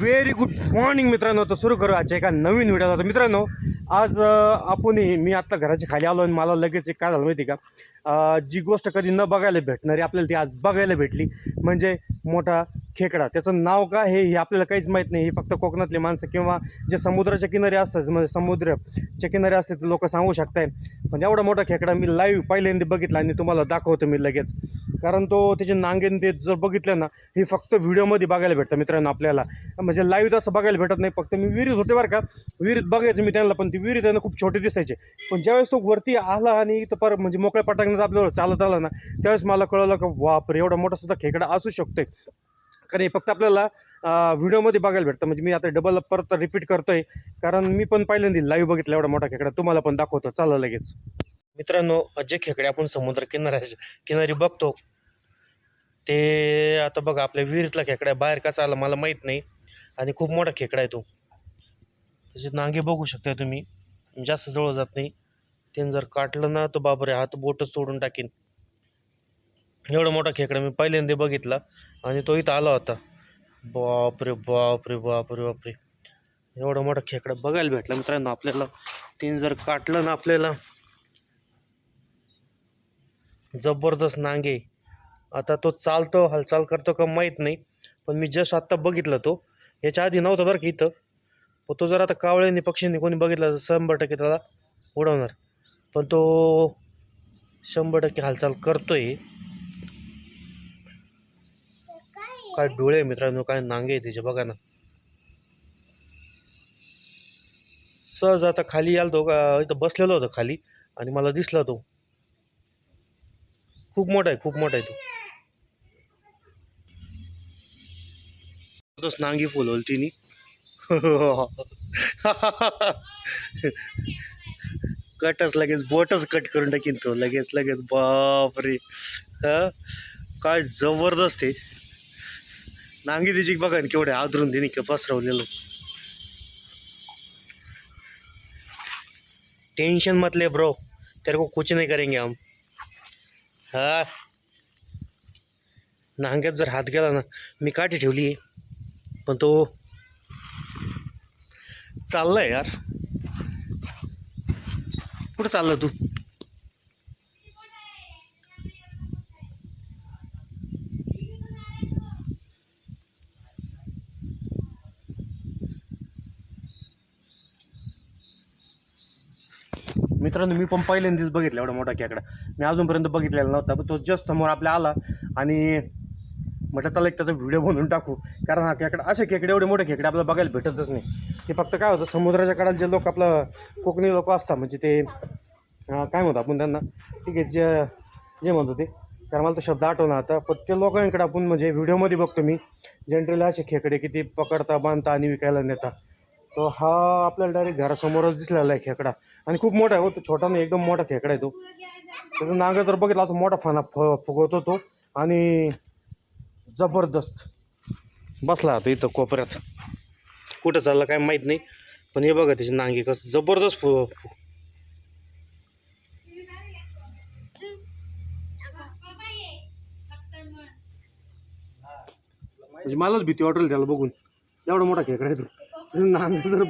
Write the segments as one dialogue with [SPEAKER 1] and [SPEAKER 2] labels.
[SPEAKER 1] Very good morning मित्रांनो. तर सुरू करू आजच्या एका नवीन व्हिडिओ तर मित्रांनो आज आपण मी आत्ता घराच्या खाली आलो आणि मला लगेच एक काय झालं माहिती का? जी गोष्ट कधी न बघायला भेटणारी आपल्याला ती आज बघायला भेटली. म्हणजे मोठा खेकडा. त्याचं नाव काय हे हे आपल्याला काहीच माहीत नाही. हे फक्त कोकणातले माणसं किंवा जे समुद्राच्या किनारी असतात म्हणजे समुद्राच्या किनारी असतात ते लोक सांगू शकताय. पण एवढा मोठा खेकडा मी लाईव्ह पहिल्यांदा बघितला आणि तुम्हाला दाखवतो मी लगेच. कारण तो त्याचे नांगेन ते जर बघितलं ना हे फक्त व्हिडिओमध्ये बघायला भेटतं मित्रांनो आपल्याला. म्हणजे लाईव्ह तसं बघायला भेटत नाही फक्त मी विहिरीत होते बरं का. विहिरीत बघायचं मी त्यांना पण ती विहिरीत त्यांना खूप छोटे दिसायचे. पण ज्यावेळेस तो वरती आला आणि इथं पर म्हणजे मोकळ्या पटांगणात आपल्याला चालत आला ना त्यावेळेस मला कळलं का वापर एवढा मोठा सुद्धा खेकडा असू शकतोय. कारण हे फक्त आपल्याला व्हिडिओमध्ये बघायला भेटतं. म्हणजे मी आता डबल परत रिपीट करतोय. कारण मी पण पहिल्यांदा लाईव्ह बघितला एवढा मोठा खेकडा. तुम्हाला पण दाखवतो. चाललं लगेच. मित्रांनो जे खेकडे आपण समुद्र किनाऱ्या किनारी बघतो ते आता बघा आपल्या विहिरीतला खेकडा आहे. बाहेर कसा आला मला माहीत नाही. आणि खूप मोठा खेकडा आहे तो. त्याचे नांगे बघू शकता तुम्ही. जास्त जवळ जात नाही. त्यानं जर काटलं ना तर बाबरे हात बोटच तोडून टाकीन. एवढा मोठा खेकडा मी पहिल्यांदा बघितला आणि तो इथं आला होता. बापरे बापरे बापरे बापरे. एवढा मोठा खेकडा बघायला भेटला मित्रांनो आपल्याला. तीन जर काटलं ना आपल्याला. जबरदस्त नांगे. आता तो चालतो हालचाल करतो का माहीत नाही. पण मी जस्ट आत्ता बघितला तो. याच्या आधी नव्हता बरं की इथं. पण तो जर आता कावळ्याने पक्षीने कोणी बघितला तर शंभर टक्के त्याला उडवणार. पण तो शंभर टक्के हालचाल करतोय. काय डोळे मित्रांनो काय नांगे तिचे त्याचे बघा ना. सहज आता खाली याल तो का इथं बसलेलो होतो खाली आणि मला दिसला तो. खूप मोठा आहे खूप मोठा आहे तो. तोच नांगी फुलवली तिने कटच लगेच बोटच कट करून टाकीन तो लगेच लगेच बापरे. हा? काय जबरदस्त आहे. नांगी तिची बघा ना केवढे आदरून तिने का पसरवलेलं. टेंशन मत ले ब्रो तेरे को कुछ नहीं करेंगे हम. हा? नांग्यात जर हात गेला ना मी काठी ठेवली आहे. पण तो चाललाय यार. कुठं चालला तू? मित्रांनो मी पण पहिल्यांदाच बघितला एवढा मोठा खेकडा. मी अजूनपर्यंत बघितलेला नव्हता पण तो जस्ट समोर आपल्या आला आणि म्हटलं चला एक त्याचा व्हिडिओ बनवून टाकू. कारण हा खेकडा असे खेकडे एवढे मोठे खेकडे आपल्याला बघायला भेटतच नाही. ते फक्त काय होतं समुद्राच्या काळात जे लोक आपलं कोकणी लोक असतात म्हणजे ते काय म्हणतो आपण त्यांना? ठीक आहे जे जे म्हणतो ते. कारण मला तो शब्द आठवला आता पण ते लोकांकडे आपण म्हणजे व्हिडिओमध्ये बघतो मी जनरली असे खेकडे किती पकडता बांधता आणि विकायला नेता. तो हा आपल्याला डायरेक्ट घरासमोरच दिसलेला आहे खेकडा. आणि खूप मोठा आहे हो तो छोटा नाही एकदम मोठा खेकडा आहे तो. त्याचं नांगर जर बघितला असं मोठा फाना फ फुगवतो तो. आणि जबरदस्त. बसला आता इथं कोपऱ्यात. कुठं चालला काय माहीत नाही पण हे बघा त्याची नांगी कसं जबरदस्त फु म्हणजे मलाच भीती वाटेल त्याला बघून. एवढा मोठा खेकडा आहे तो. नांग जर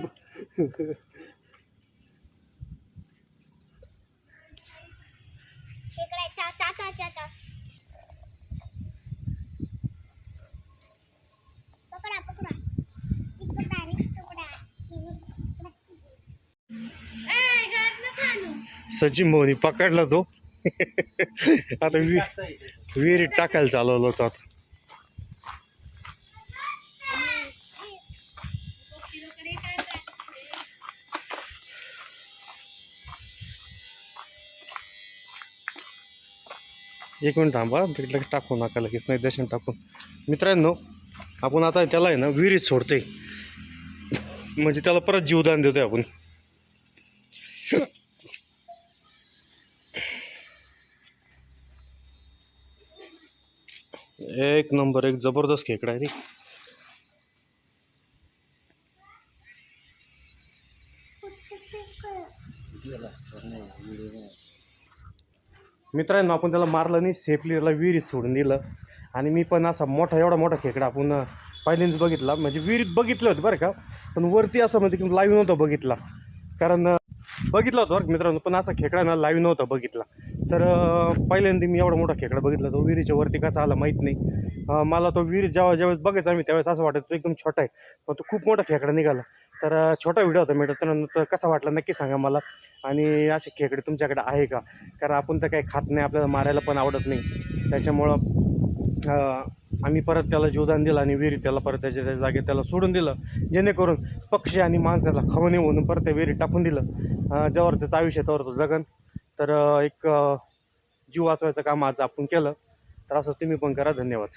[SPEAKER 1] सचिन भाऊनी पकडला तो. आता वि विहिरीत टाकायला चालवलं होतं आता. एक मिनिट थांबा तिकडे लगेच टाकू नका लगेच नाही दर्शन टाकून. मित्रांनो आपण आता त्याला आहे ना विहिरीत सोडतोय. म्हणजे त्याला परत जीवदान देतोय आपण. एक नंबर एक जबरदस्त खेकडा आहे रे. मित्रांनो आपण त्याला मारलं नाही सेफली त्याला विहिरीत सोडून दिलं. आणि मी पण असा मोठा एवढा मोठा खेकडा आपण पहिल्यांदाच बघितला. म्हणजे विहिरीत बघितलं होतं बरं का पण वरती असं म्हणजे की लाईव्ह नव्हतं बघितला. कारण बघितलं होतं बरं मित्रांनो पण असा खेकडा ना लाईव्ह नव्हता बघितला. तर पहिल्यांदा मी एवढा मोठा खेकडा बघितला तो विहिरीच्या वरती कसा आला माहीत नाही. मला तो विहीर जेव्हा ज्यावेळेस बघायचा आम्ही त्यावेळेस असं वाटत तो एकदम छोटा आहे. पण तो खूप मोठा खेकडा निघाला. तर छोटा व्हिडिओ होता मित्रांनो तर कसा वाटला नक्की सांगा मला. आणि असे खेकडे तुमच्याकडे आहे का? कारण आपण तर काही खात नाही आपल्याला मारायला पण आवडत नाही. त्याच्यामुळं आम्ही परत त्याला जीवदान दिलं आणि विहिरी त्याला परत त्याच्या त्या जागेत त्याला सोडून दिलं. जेणेकरून पक्षी आणि माणसाला खाऊ नये म्हणून परत त्या विहिरीत टाकून दिलं. ज्यावर त्याचं आयुष्य आहे त्यावर तो जगन. तर एक जीव वाचवायचं काम आज आपण केलं. तर असं तुम्ही पण करा. धन्यवाद.